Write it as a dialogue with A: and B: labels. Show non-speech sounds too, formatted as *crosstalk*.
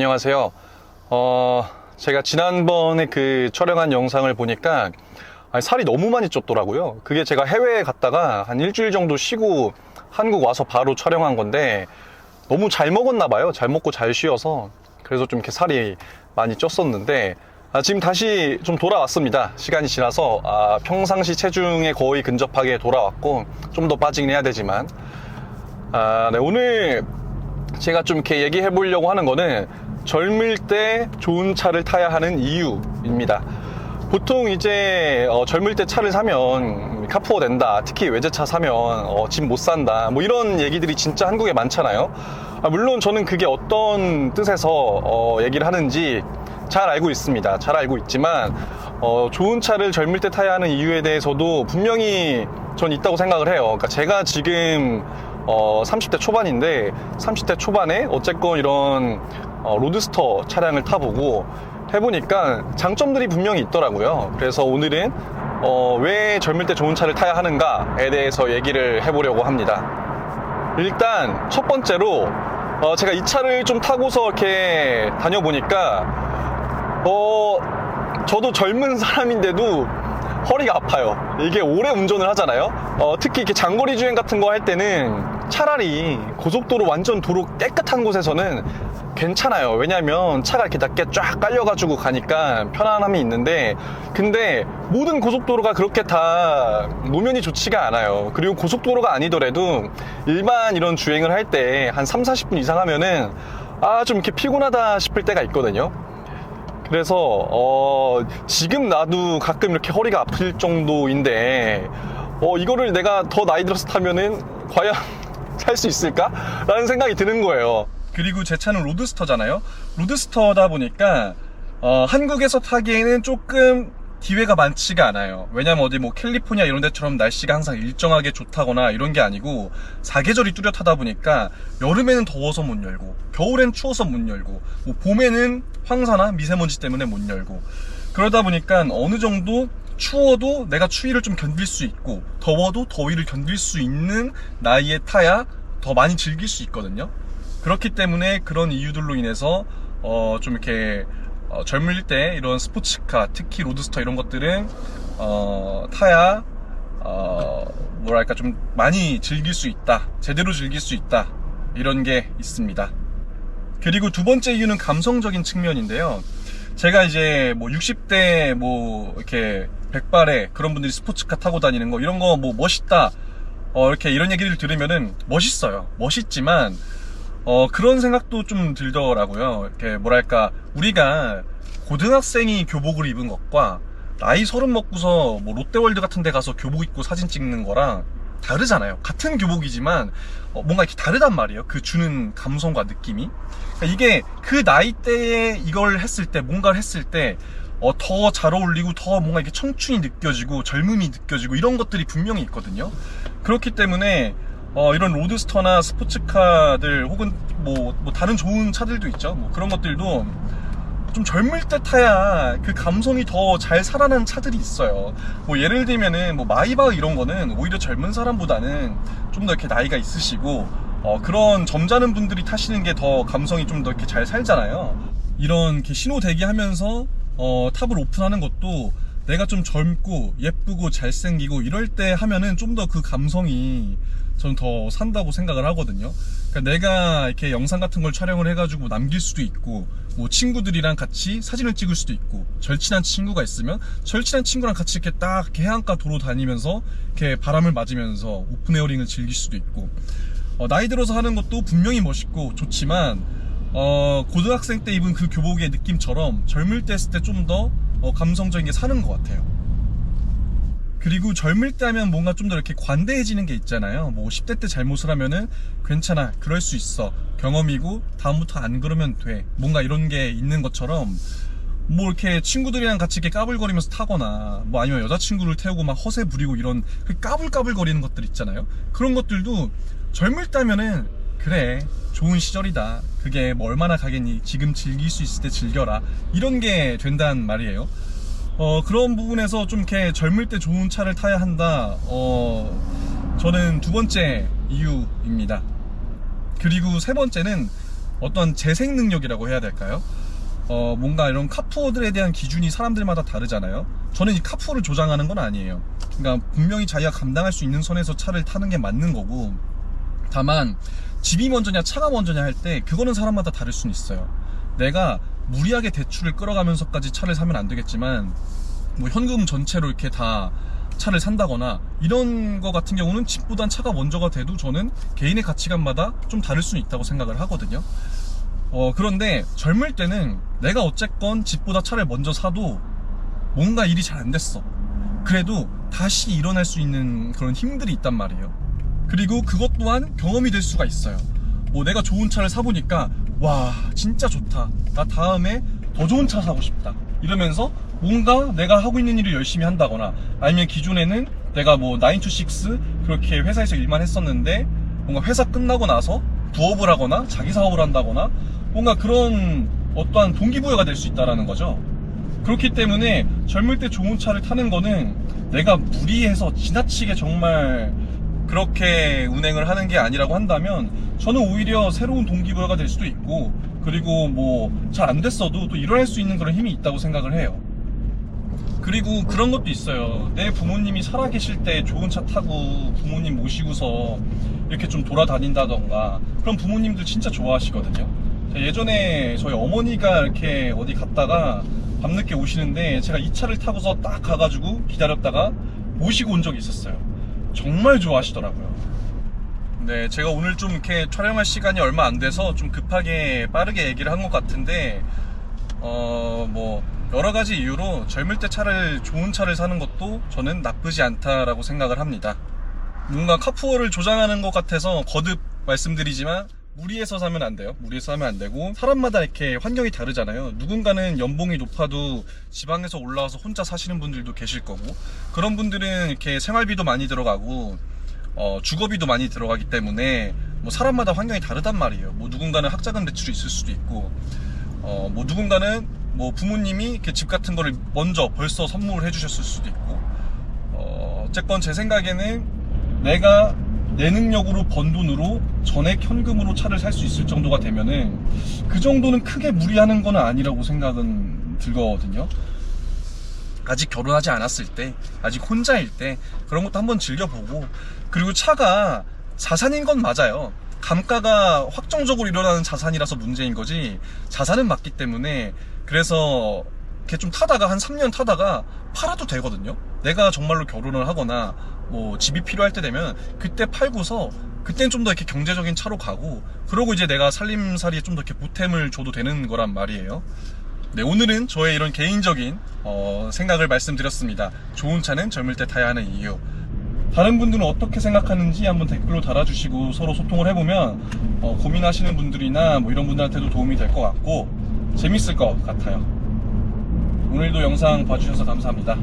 A: 안녕하세요. 어, 제가 지난번에 그 촬영한 영상을 보니까 살이 너무 많이 쪘더라고요. 그게 제가 해외에 갔다가 한 일주일 정도 쉬고 한국 와서 바로 촬영한 건데 너무 잘 먹었나 봐요. 잘 먹고 잘 쉬어서. 그래서 좀 이렇게 살이 많이 쪘었는데 아, 지금 다시 좀 돌아왔습니다. 시간이 지나서 아, 평상시 체중에 거의 근접하게 돌아왔고 좀 더 빠지긴 해야 되지만 아, 네, 오늘 제가 좀 이렇게 얘기해 보려고 하는 거는 젊을 때 좋은 차를 타야 하는 이유입니다. 보통 이제 어, 젊을 때 차를 사면 카푸어 된다. 특히 외제차 사면 어, 집 못 산다. 뭐 이런 얘기들이 진짜 한국에 많잖아요. 아, 물론 저는 그게 어떤 뜻에서 어, 얘기를 하는지 잘 알고 있습니다. 잘 알고 있지만 어, 좋은 차를 젊을 때 타야 하는 이유에 대해서도 분명히 전 있다고 생각을 해요. 그러니까 제가 지금 어, 30대 초반인데 30대 초반에 어쨌건 이런 어, 로드스터 차량을 타보고 해보니까 장점들이 분명히 있더라고요. 그래서 오늘은 어, 왜 젊을 때 좋은 차를 타야 하는가에 대해서 얘기를 해보려고 합니다. 일단 첫 번째로 어, 제가 이 차를 좀 타고서 이렇게 다녀보니까 어, 저도 젊은 사람인데도 허리가 아파요. 이게 오래 운전을 하잖아요. 어, 특히 이렇게 장거리 주행 같은 거 할 때는 차라리 고속도로 완전 도로 깨끗한 곳에서는 괜찮아요. 왜냐면 차가 이렇게 낮게 쫙 깔려가지고 가니까 편안함이 있는데, 근데 모든 고속도로가 그렇게 다 노면이 좋지가 않아요. 그리고 고속도로가 아니더라도 일반 이런 주행을 할 때 한 3, 40분 이상 하면은 아, 좀 이렇게 피곤하다 싶을 때가 있거든요. 그래서 어, 지금 나도 가끔 이렇게 허리가 아플 정도인데 어, 이거를 내가 더 나이 들어서 타면은 과연 *laughs* 살 수 있을까? 라는 생각이 드는 거예요. 그리고 제 차는 로드스터잖아요. 로드스터다 보니까 어, 한국에서 타기에는 조금 기회가 많지가 않아요. 왜냐면 어디 뭐 캘리포니아 이런 데처럼 날씨가 항상 일정하게 좋다거나 이런 게 아니고 사계절이 뚜렷하다 보니까 여름에는 더워서 못 열고 겨울엔 추워서 못 열고 뭐 봄에는 황사나 미세먼지 때문에 못 열고 그러다 보니까 어느 정도 추워도 내가 추위를 좀 견딜 수 있고 더워도 더위를 견딜 수 있는 나이에 타야 더 많이 즐길 수 있거든요. 그렇기 때문에 그런 이유들로 인해서 어, 좀 이렇게 어, 젊을 때 이런 스포츠카, 특히 로드스터 이런 것들은 어, 타야 어, 뭐랄까 좀 많이 즐길 수 있다, 제대로 즐길 수 있다 이런 게 있습니다. 그리고 두 번째 이유는 감성적인 측면인데요. 제가 이제 뭐 60대 뭐 이렇게 백발에 그런 분들이 스포츠카 타고 다니는 거 이런 거 뭐 멋있다. 어 이렇게 이런 얘기를 들으면은 멋있어요. 멋있지만 어 그런 생각도 좀 들더라고요. 이렇게 뭐랄까 우리가 고등학생이 교복을 입은 것과 나이 서른 먹고서 뭐 롯데월드 같은 데 가서 교복 입고 사진 찍는 거랑 다르잖아요. 같은 교복이지만 어, 뭔가 이렇게 다르단 말이에요. 그 주는 감성과 느낌이. 그러니까 이게 그 나이대에 이걸 했을 때, 뭔가를 했을 때, 어, 더 잘 어울리고 더 뭔가 이렇게 청춘이 느껴지고 젊음이 느껴지고 이런 것들이 분명히 있거든요. 그렇기 때문에 어, 이런 로드스터나 스포츠카들 혹은 뭐, 뭐 다른 좋은 차들도 있죠. 뭐 그런 것들도 좀 젊을 때 타야 그 감성이 더 잘 살아나는 차들이 있어요. 뭐 예를 들면은 뭐 마이바 이런 거는 오히려 젊은 사람보다는 좀 더 이렇게 나이가 있으시고 어 그런 점잖은 분들이 타시는 게 더 감성이 좀 더 이렇게 잘 살잖아요. 이런 신호 대기하면서 어 탑을 오픈하는 것도 내가 좀 젊고 예쁘고 잘생기고 이럴 때 하면은 좀 더 그 감성이 저는 더 산다고 생각을 하거든요. 그러니까 내가 이렇게 영상 같은 걸 촬영을 해가지고 남길 수도 있고, 뭐 친구들이랑 같이 사진을 찍을 수도 있고, 절친한 친구가 있으면 절친한 친구랑 같이 이렇게 딱 해안가 도로 다니면서 이렇게 바람을 맞으면서 오픈 에어링을 즐길 수도 있고, 어, 나이 들어서 하는 것도 분명히 멋있고 좋지만, 어, 고등학생 때 입은 그 교복의 느낌처럼 젊을 때 했을 때 좀더 어, 감성적인 게 사는 것 같아요. 그리고 젊을 때 하면 뭔가 좀 더 이렇게 관대해지는 게 있잖아요. 뭐 10대 때 잘못을 하면은 괜찮아. 그럴 수 있어. 경험이고 다음부터 안 그러면 돼. 뭔가 이런 게 있는 것처럼 뭐 이렇게 친구들이랑 같이 이렇게 까불거리면서 타거나 뭐 아니면 여자친구를 태우고 막 허세 부리고 이런 그 까불까불거리는 것들 있잖아요. 그런 것들도 젊을 때 하면은 그래 좋은 시절이다. 그게 뭐 얼마나 가겠니. 지금 즐길 수 있을 때 즐겨라. 이런 게 된다는 말이에요. 어, 그런 부분에서 좀 이렇게 젊을 때 좋은 차를 타야 한다. 어, 저는 두 번째 이유입니다. 그리고 세 번째는
B: 어떤 재생 능력이라고 해야 될까요? 어, 뭔가 이런 카푸어들에 대한 기준이 사람들마다 다르잖아요. 저는 이 카푸어를 조장하는 건 아니에요. 그러니까 분명히 자기가 감당할 수 있는 선에서 차를 타는 게 맞는 거고, 다만 집이 먼저냐 차가 먼저냐 할 때 그거는 사람마다 다를 수는 있어요. 내가 무리하게 대출을 끌어가면서까지 차를 사면 안 되겠지만 뭐 현금 전체로 이렇게 다 차를 산다거나 이런 거 같은 경우는 집보단 차가 먼저가 돼도 저는 개인의 가치관마다 좀 다를 수는 있다고 생각을 하거든요. 어, 그런데 젊을 때는 내가 어쨌건 집보다 차를 먼저 사도 뭔가 일이 잘 안 됐어. 그래도 다시 일어날 수 있는 그런 힘들이 있단 말이에요. 그리고 그것 또한 경험이 될 수가 있어요. 뭐 내가 좋은 차를 사보니까 와 진짜 좋다. 나 다음에 더 좋은 차 사고 싶다. 이러면서 뭔가 내가 하고 있는 일을 열심히 한다거나 아니면 기존에는 내가 뭐 9 to 6 그렇게 회사에서 일만 했었는데 뭔가 회사 끝나고 나서 부업을 하거나 자기 사업을 한다거나 뭔가 그런 어떠한 동기부여가 될 수 있다라는 거죠. 그렇기 때문에 젊을 때 좋은 차를 타는 거는 내가 무리해서 지나치게 정말 그렇게 운행을 하는 게 아니라고 한다면 저는 오히려 새로운 동기부여가 될 수도 있고 그리고 뭐 잘 안 됐어도 또 일어날 수 있는 그런 힘이 있다고 생각을 해요. 그리고 그런 것도 있어요. 내 부모님이 살아계실 때 좋은 차 타고 부모님 모시고서 이렇게 좀 돌아다닌다던가 그런 부모님들 진짜 좋아하시거든요. 예전에 저희 어머니가 이렇게 어디 갔다가 밤늦게 오시는데 제가 이 차를 타고서 딱 가가지고 기다렸다가 모시고 온 적이 있었어요. 정말 좋아하시더라고요. 네, 제가 오늘 좀 이렇게 촬영할 시간이 얼마 안 돼서 좀 급하게 빠르게 얘기를 한 것 같은데, 어, 뭐, 여러 가지 이유로 젊을 때 차를, 좋은 차를 사는 것도 저는 나쁘지 않다라고 생각을 합니다. 뭔가 카푸어를 조장하는 것 같아서 거듭 말씀드리지만, 무리해서 사면 안 돼요. 무리해서 사면 안 되고, 사람마다 이렇게 환경이 다르잖아요. 누군가는 연봉이 높아도 지방에서 올라와서 혼자 사시는 분들도 계실 거고, 그런 분들은 이렇게 생활비도 많이 들어가고, 어, 주거비도 많이 들어가기 때문에 뭐 사람마다 환경이 다르단 말이에요. 뭐 누군가는 학자금 대출이 있을 수도 있고, 어, 뭐 누군가는 뭐 부모님이 이렇게 집 같은 거를 먼저 벌써 선물을 해주셨을 수도 있고, 어, 어쨌건 제 생각에는 내가 내 능력으로 번 돈으로 전액 현금으로 차를 살 수 있을 정도가 되면은 그 정도는 크게 무리하는 건 아니라고 생각은 들거든요. 아직 결혼하지 않았을 때, 아직 혼자일 때 그런 것도 한번 즐겨보고 그리고 차가 자산인 건 맞아요. 감가가 확정적으로 일어나는 자산이라서 문제인 거지 자산은 맞기 때문에 그래서 이렇게 좀 타다가 한 3년 타다가 팔아도 되거든요. 내가 정말로 결혼을 하거나 뭐 집이 필요할 때 되면 그때 팔고서 그땐 좀 더 이렇게 경제적인 차로 가고 그러고 이제 내가 살림살이에 좀 더 이렇게 보탬을 줘도 되는 거란 말이에요. 네, 오늘은 저의 이런 개인적인 어, 생각을 말씀드렸습니다. 좋은 차는 젊을 때 타야 하는 이유. 다른 분들은 어떻게 생각하는지 한번 댓글로 달아주시고 서로 소통을 해보면 어, 고민하시는 분들이나 뭐 이런 분들한테도 도움이 될 것 같고 재밌을 것 같아요. 오늘도 영상 봐주셔서 감사합니다.